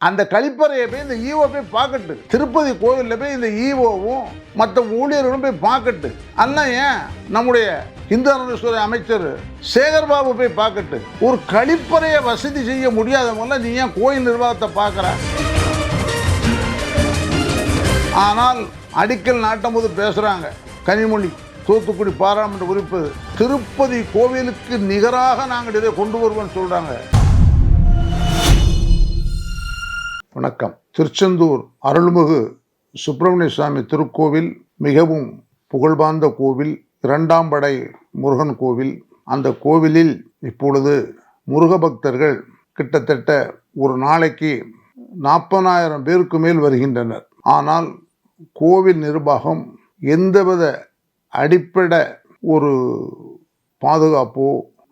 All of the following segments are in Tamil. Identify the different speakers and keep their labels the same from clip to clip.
Speaker 1: அந்த கழிப்பறையை போய் இந்த ஈவோ போய் பார்க்கட்டு. திருப்பதி கோவிலில் போய் இந்த ஈவோவும் மற்ற ஊழியர்களும் போய் பார்க்கட்டு. அல்ல ஏன்? நம்முடைய இந்து அறநிலையத்துறை அமைச்சர் சேகர்பாபு போய் பார்க்கட்டு. ஒரு கழிப்பறையை வசதி செய்ய முடியாதவங்கள நீ ஏன் கோயில் நிர்வாகத்தை பார்க்குற? ஆனால் அடிக்கல் நாட்டும் போது பேசுகிறாங்க கனிமொழி தூத்துக்குடி பாராளுமன்ற உறுப்பு திருப்பதி கோவிலுக்கு நிகராக நாங்கள் இதை கொண்டு வருவோம்னு சொல்கிறாங்க வணக்கம். திருச்செந்தூர் அருள்மிகு சுப்பிரமணிய சுவாமி திருக்கோவில் மிகவும் புகழ்வாய்ந்த கோவில் இரண்டாம் படை முருகன் கோவில். அந்த கோவிலில் இப்பொழுது முருக பக்தர்கள் கிட்டத்தட்ட ஒரு நாளைக்கு நாற்பதாயிரம் பேருக்கு மேல் வருகின்றனர். ஆனால் கோவில் நிர்வாகம் எந்தவித அடிப்படை ஒரு பாதுகாப்போ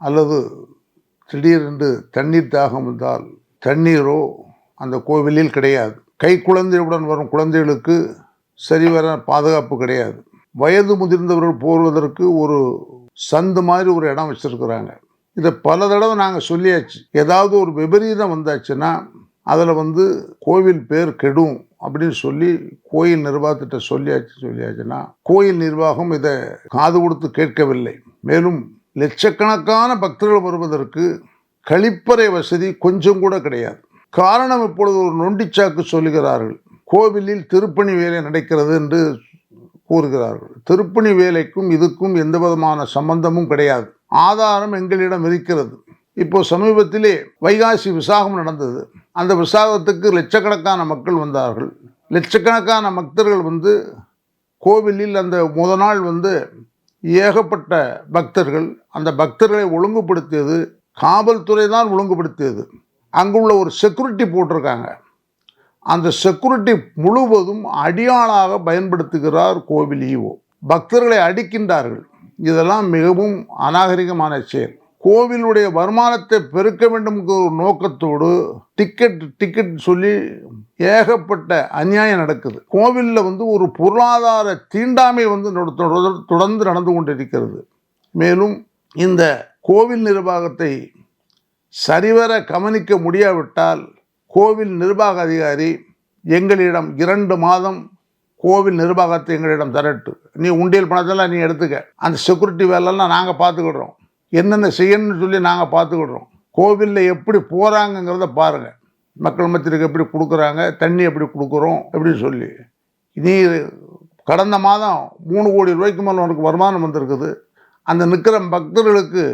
Speaker 1: அல்லது திடீரென்று தண்ணீர் தாகம் வந்தால் தண்ணீரோ அந்த கோவிலில் கிடையாது. கை குழந்தையுடன் வரும் குழந்தைகளுக்கு சரிவர பாதுகாப்பு கிடையாது. வயது முதிர்ந்தவர்கள் போவதற்கு ஒரு சந்து மாதிரி ஒரு இடம் வச்சுருக்குறாங்க. இதை பல தடவை நாங்கள் சொல்லியாச்சு. ஏதாவது ஒரு விபரீதம் வந்தாச்சுன்னா அதில் வந்து கோவில் பேர் கெடும் அப்படின்னு சொல்லி கோயில் நிர்வாகத்திட்ட சொல்லியாச்சு சொல்லியாச்சுன்னா கோயில் நிர்வாகம் இதை காது கொடுத்து கேட்கவில்லை. மேலும் லட்சக்கணக்கான பக்தர்கள் வருவதற்கு கழிப்பறை வசதி கொஞ்சம் கூட கிடையாது. காரணம் இப்பொழுது ஒரு நொண்டிச்சாக்கு சொல்லுகிறார்கள். கோவிலில் திருப்பணி வேலை நடக்கிறது என்று கூறுகிறார்கள். திருப்பணி வேலைக்கும் இதுக்கும் எந்த விதமான சம்பந்தமும் கிடையாது. ஆதாரம் எங்களிடம் இருக்கிறது. இப்போ சமீபத்திலே வைகாசி விசாகம் நடந்தது. அந்த விசாகத்துக்கு லட்சக்கணக்கான மக்கள் வந்தார்கள். லட்சக்கணக்கான பக்தர்கள் வந்து கோவிலில் அந்த முத நாள் வந்து ஏகப்பட்ட பக்தர்கள் அந்த பக்தர்களை ஒழுங்குபடுத்தியது காவல்துறை தான் ஒழுங்குபடுத்தியது. அங்குள்ள ஒரு செக்யூரிட்டி போட்டிருக்காங்க. அந்த செக்யூரிட்டி முழுவதும் அடியாளாக பயன்படுத்துகிறார் கோவில் ஈவோ. பக்தர்களை அடிக்கின்றார்கள். இதெல்லாம் மிகவும் அநாகரிகமான செயல். கோவிலுடைய வருமானத்தை பெருக்க வேண்டும் ஒரு நோக்கத்தோடு டிக்கெட் டிக்கெட் சொல்லி ஏகப்பட்ட அநியாயம் நடக்குது. கோவிலில் வந்து ஒரு பொருளாதார தீண்டாமை வந்து தொடர்- தொடர்ந்து நடந்து கொண்டிருக்கிறது. மேலும் இந்த கோவில் நிர்வாகத்தை சரிவர கவனிக்க முடியாவிட்டால் கோவில் நிர்வாக அதிகாரி எங்களிடம் இரண்டு மாதம் கோவில் நிர்வாகத்தை எங்களிடம் தரட்டு. நீ உண்டியல் பணத்தெல்லாம் நீ எடுத்துக்க. அந்த செக்யூரிட்டி வேலைலாம் நாங்கள் பார்த்துக்கிடுறோம். என்னென்ன செய்யணும்னு சொல்லி நாங்கள் பார்த்துக்கிடுறோம். கோவிலில் எப்படி போகிறாங்கங்கிறத பாருங்கள் மக்கள் மத்தியிற்கு எப்படி கொடுக்குறாங்க தண்ணி எப்படி கொடுக்குறோம் எப்படின்னு சொல்லி. நீ கடந்த மாதம் மூணு கோடி ரூபாய்க்கு மேலே உனக்கு வருமானம் வந்திருக்குது. அந்த நிற்கிற பக்தர்களுக்கு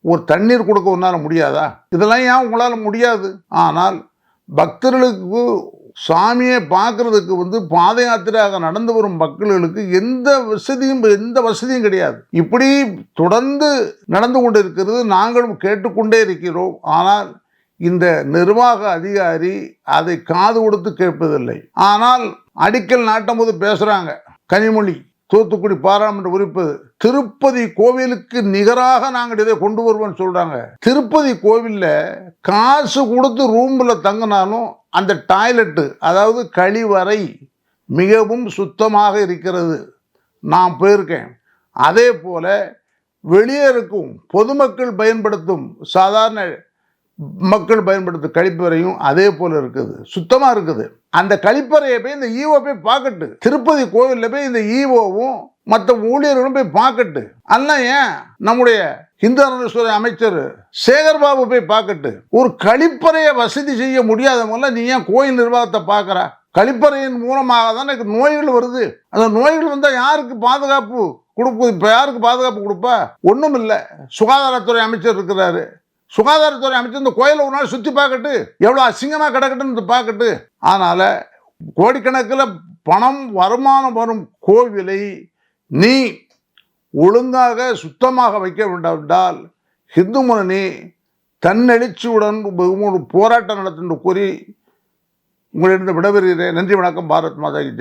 Speaker 1: ஒரு தண்ணீர் கொடுக்க உன்னால் முடியாதா? இதெல்லாம் ஏன் உங்களால் முடியாது? ஆனால் பக்தர்களுக்கு சாமியை பார்க்கறதுக்கு வந்து பாத யாத்திரையாக நடந்து வரும் மக்களுக்கு எந்த வசதியும் எந்த வசதியும் கிடையாது. இப்படி தொடர்ந்து நடந்து கொண்டிருக்கிறது நாங்களும் கேட்டுக்கொண்டே இருக்கிறோம். ஆனால் இந்த நிர்வாக அதிகாரி அதை காது கொடுத்து கேட்பதில்லை. ஆனால் அடிக்கல் நாட்டும் போது பேசுகிறாங்க கனிமொழி. தூத்துக்குடி பாராளுமன்ற உறுப்பு திருப்பதி கோவிலுக்கு நிகராக நாங்கள் இதை கொண்டு வருவோம்னு சொல்றாங்க. திருப்பதி கோவிலில் காசு கொடுத்து ரூம்ல தங்கினாலும் அந்த டாய்லெட்டு அதாவது கழிவறை மிகவும் சுத்தமாக இருக்கிறது. நான் போயிருக்கேன். அதே போல வெளியே இருக்கும் பொதுமக்கள் பயன்படுத்தும் சாதாரண மக்கள் பயன்படுத்தும் கழிப்பறையும் அதே போல் இருக்குது. சுத்தமாக இருக்குது. அந்த கழிப்பறையை போய் இந்த ஈவோ போய் பார்க்கட்டு. திருப்பதி கோவிலில் போய் இந்த ஈவோவும் மற்ற ஊழியர்களும் போய் பார்க்கட்டு. அண்ணா ஏன்? நம்முடைய இந்து அறநிலையத்துறை அமைச்சர் சேகர்பாபு போய் பார்க்கட்டு. ஒரு கழிப்பறையை வசதி செய்ய முடியாதவங்கள நீ ஏன் கோயில் நிர்வாகத்தை பார்க்குற? கழிப்பறையின் மூலமாக தானே நோய்கள் வருது. அந்த நோய்கள் வந்தால் யாருக்கு பாதுகாப்பு கொடுப்பு? இப்போ யாருக்கு பாதுகாப்பு கொடுப்பா? ஒன்றும் இல்லை சுகாதாரத்துறை அமைச்சர் இருக்கிறாரு. சுகாதாரத்துறை அமைச்சர் இந்த கோயிலை ஒரு நாள் சுற்றி பார்க்கட்டு எவ்வளோ அசிங்கமாக கிடக்கட்டுன்னு பார்க்கட்டு. அதனால் கோடிக்கணக்கில் பணம் வருமானம் வரும் கோவிலை நீ ஒழுங்காக சுத்தமாக வைக்க வேண்டாவிட்டால் ஹிந்து முன்னணி தன்னெழுச்சியுடன் ஒரு போராட்டம் நடத்தும் கூறி உங்களிடம் விடைபெறுகிறேன். நன்றி வணக்கம். பாரத் மாதா கி